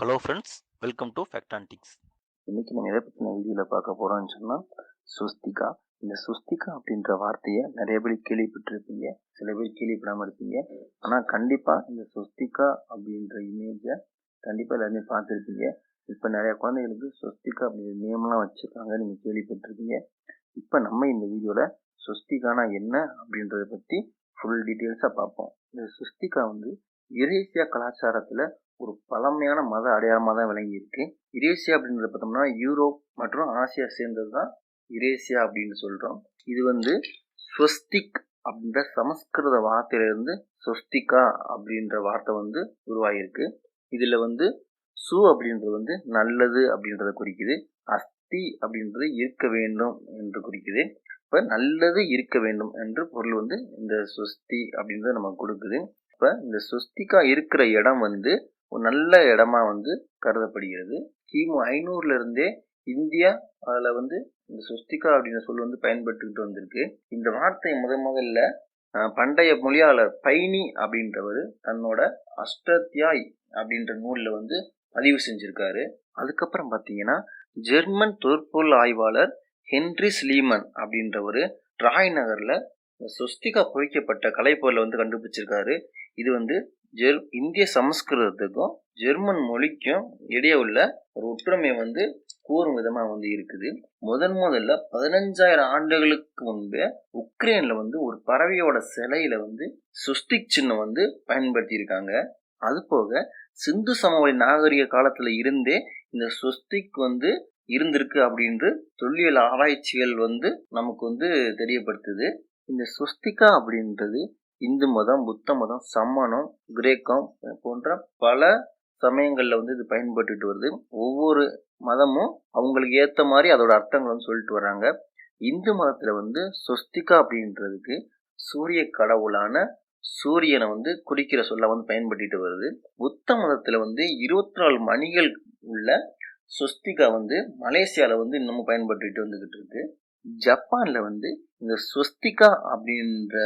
Hello friends welcome to Factantics இன்னைக்கு நம்ம எதை பற்றின வீடியோவில் பார்க்க போகிறோம்னு சொன்னால் சுஸ்திகா. இந்த சுஸ்திகா அப்படின்ற வார்த்தையை நிறைய பேர் கேள்விப்பட்டிருப்பீங்க. சில பேர் கேள்விப்படாமல் இருப்பீங்க. ஆனால் கண்டிப்பாக இந்த சுஸ்திகா அப்படின்ற இமேஜை கண்டிப்பாக எல்லாருமே பார்த்துருப்பீங்க. இப்போ நிறைய குழந்தைகளுக்கு சுஸ்திகா அப்படின்ற நேம்லாம் வச்சுருக்காங்க நீங்கள் கேள்விப்பட்டிருப்பீங்க. இப்போ நம்ம இந்த வீடியோவில் சுஸ்திகானா என்ன அப்படின்றத பற்றி ஃபுல் டீட்டெயில்ஸாக பார்ப்போம். இந்த சுஸ்திகா வந்து யுரேசியா கலாச்சாரத்தில் ஒரு பழமையான மத அடையாளமாக தான் விளங்கி இருக்கு இரேசியா அப்படின்றத பார்த்தோம்னா யூரோப் மற்றும் ஆசியா சேர்ந்தது தான் இரேசியா அப்படின்னு சொல்கிறோம் இது வந்து ஸ்வஸ்திக் அப்படின்ற சமஸ்கிருத வார்த்தையிலிருந்து ஸ்வஸ்திகா அப்படின்ற வார்த்தை வந்து உருவாகியிருக்கு. இதில் வந்து சு அப்படின்றது வந்து நல்லது அப்படின்றத குறிக்குது. அஸ்தி அப்படின்றது இருக்க வேண்டும் என்று குறிக்குது. இப்போ நல்லது இருக்க வேண்டும் என்று பொருள் வந்து இந்த சுஸ்தி அப்படின்றத நமக்கு கொடுக்குது. இப்போ இந்த சுஸ்திகா இருக்கிற இடம் வந்து ஒரு நல்ல இடமா வந்து கருதப்படுகிறது. கிமு ஐநூறுல இருந்தே இந்தியா அதில் வந்து இந்த சுஸ்திகா அப்படின்ற சொல் வந்து பயன்பட்டுக்கிட்டு வந்திருக்கு. இந்த வார்த்தை முத முதல்ல பண்டைய மொழியாளர் பைனி அப்படின்றவர் தன்னோட அஷ்டத்யாய் அப்படின்ற நூலில் வந்து பதிவு செஞ்சுருக்காரு. அதுக்கப்புறம் பார்த்தீங்கன்னா ஜெர்மன் தொற்பொருள் ஆய்வாளர் ஹென்ரி ஸ்லீமன் அப்படின்றவர் ட்ராய் நகரில் சொஸ்திகா பொறிக்கப்பட்ட கலைப்பொருளை வந்து கண்டுபிடிச்சிருக்காரு. இது வந்து ஜெர் இந்திய சமஸ்கிருதத்துக்கும் ஜெர்மன் மொழிக்கும் இடையே உள்ள ஒரு ஒற்றுமை வந்து கூறும் விதமா வந்து இருக்குது. முதன் முதல்ல பதினஞ்சாயிரம் ஆண்டுகளுக்கு முன்பே உக்ரைன்ல வந்து ஒரு பறவையோட சிலையில வந்து சுஸ்டிக் சின்னம் வந்து பயன்படுத்தி இருக்காங்க அது போக சிந்து சமவெளி நாகரிக காலத்துல இருந்தே இந்த சுஸ்திக் வந்து இருந்திருக்கு அப்படின்று தொல்லியல் ஆராய்ச்சிகள் வந்து நமக்கு வந்து தெரியப்படுத்துது. இந்த சுஸ்திகா அப்படின்றது இந்து மதம் புத்த மதம் சமணம் கிரேக்கம் போன்ற பல சமயங்களில் வந்து இது பயன்பட்டுட்டு வருது. ஒவ்வொரு மதமும் அவங்களுக்கு ஏற்ற மாதிரி அதோட அர்த்தங்கள் வந்து சொல்லிட்டு வர்றாங்க. இந்து மதத்தில் வந்து சொஸ்திகா அப்படின்றதுக்கு சூரிய கடவுளான சூரியனை வந்து குறிக்கிற சொல்ல வந்து பயன்படுத்திட்டு வருது. புத்த மதத்தில் வந்து இருபத்தி நாலு மணிகள் உள்ள சொஸ்திகா வந்து மலேசியாவில் வந்து இன்னமும் பயன்பட்டுட்டு வந்துக்கிட்டு இருக்கு. ஜப்பானில் வந்து இந்த ஸ்வஸ்திகா அப்படின்ற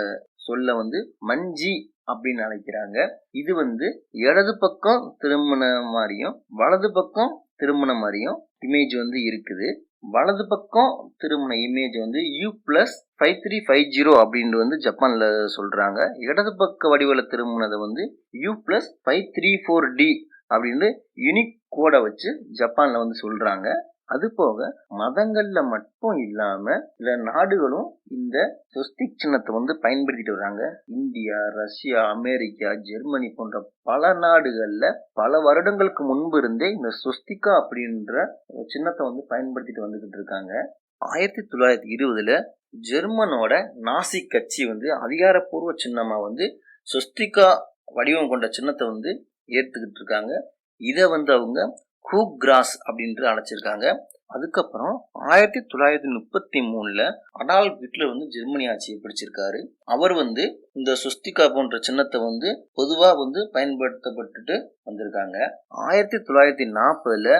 சொல்ல வந்து மஞ்சி அப்படின்னு அழைக்கிறாங்க. இது வந்து இடது பக்கம் திரும்பின மாதிரியும் வலது பக்கம் திரும்பின மாதிரியும் இமேஜ் வந்து இருக்குது. வலது பக்கம் திரும்பின இமேஜ் வந்து U plus five three five zero அப்படின்ட்டு வந்து ஜப்பானில் சொல்கிறாங்க இடது பக்க வடிவில் திரும்பினதை வந்து U plus five three four D அப்படின்னு யூனிக் கோடை வச்சு ஜப்பானில் வந்து சொல்கிறாங்க அது போக மதங்கள்ல மட்டும் இல்லாம சில நாடுகளும் இந்த சொஸ்திக் சின்னத்தை வந்து பயன்படுத்திட்டு வராங்க. இந்தியா ரஷ்யா அமெரிக்கா ஜெர்மனி போன்ற பல நாடுகள்ல பல வருடங்களுக்கு முன்பு இருந்தே இந்த சொஸ்திகா அப்படின்ற சின்னத்தை வந்து பயன்படுத்திட்டு வந்துகிட்டு இருக்காங்க. ஆயிரத்தி தொள்ளாயிரத்தி இருபதுல ஜெர்மனோட நாசி கட்சி வந்து அதிகாரப்பூர்வ சின்னமா வந்து சொஸ்திகா வடிவம் கொண்ட சின்னத்தை வந்து ஏற்றுக்கிட்டு இருக்காங்க. இதை வந்து அவங்க கூக் கிராஸ் அப்படின்ட்டு அழைச்சிருக்காங்க அதுக்கப்புறம் ஆயிரத்தி தொள்ளாயிரத்தி முப்பத்தி மூணுல அடால் ஹிட்லர் வந்து ஜெர்மனி ஆட்சியை பிடிச்சிருக்காரு. அவர் வந்து இந்த சுஸ்திகா போன்ற சின்னத்தை வந்து பொதுவா வந்து பயன்படுத்தப்பட்டுட்டு வந்திருக்காங்க. ஆயிரத்தி தொள்ளாயிரத்தி நாற்பதுல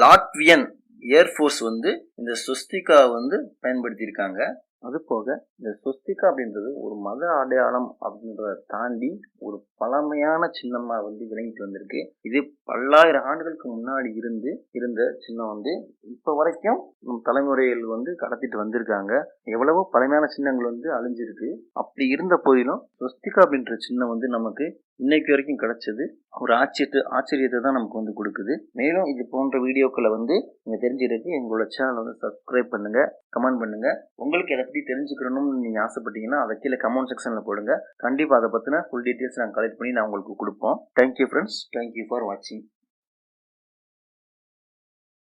லாட்வியன் ஏர்ஃபோர்ஸ் வந்து இந்த சுஸ்திகா வந்து பயன்படுத்தியிருக்காங்க. அது போக இந்த சொஸ்திகா அப்படின்றது ஒரு மத அடையாளம் அப்படின்றத தாண்டி ஒரு பழமையான சின்னமா வந்து விளங்கிட்டு வந்திருக்கு. இது பல்லாயிரம் ஆண்டுகளுக்கு முன்னாடி இருந்து இருந்த சின்னம் வந்து இப்ப வரைக்கும் நம் தலைமுறைகள் வந்து கடத்திட்டு வந்திருக்காங்க. எவ்வளவோ பழமையான சின்னங்கள் வந்து அழிஞ்சிருக்கு. அப்படி இருந்த போதிலும் ஸ்வஸ்திகா அப்படின்ற சின்னம் வந்து நமக்கு இன்னைக்கு வரைக்கும் கிடைச்சது. ஒரு ஆச்சரியத்தை ஆச்சரியத்தை தான் நமக்கு வந்து கொடுக்குது. மேலும் இது போன்ற வீடியோக்களை வந்து நீங்கள் தெரிஞ்சுக்கிறதுக்கு எங்களோட சேனல் வந்து சப்ஸ்கிரைப் பண்ணுங்க கமெண்ட் பண்ணுங்க. உங்களுக்கு எதை பற்றி தெரிஞ்சுக்கணும்னு நீங்க ஆசைப்பட்டீங்கன்னா அதை கீழே கமெண்ட் செக்ஷன்ல போடுங்க. கண்டிப்பா அதை பற்றின ஃபுல் டீட்டெயில்ஸ் நாங்கள் கலெக்ட் பண்ணி நான் உங்களுக்கு கொடுப்போம். தேங்க்யூ ஃப்ரெண்ட்ஸ் தேங்க்யூ ஃபார் வாட்சிங்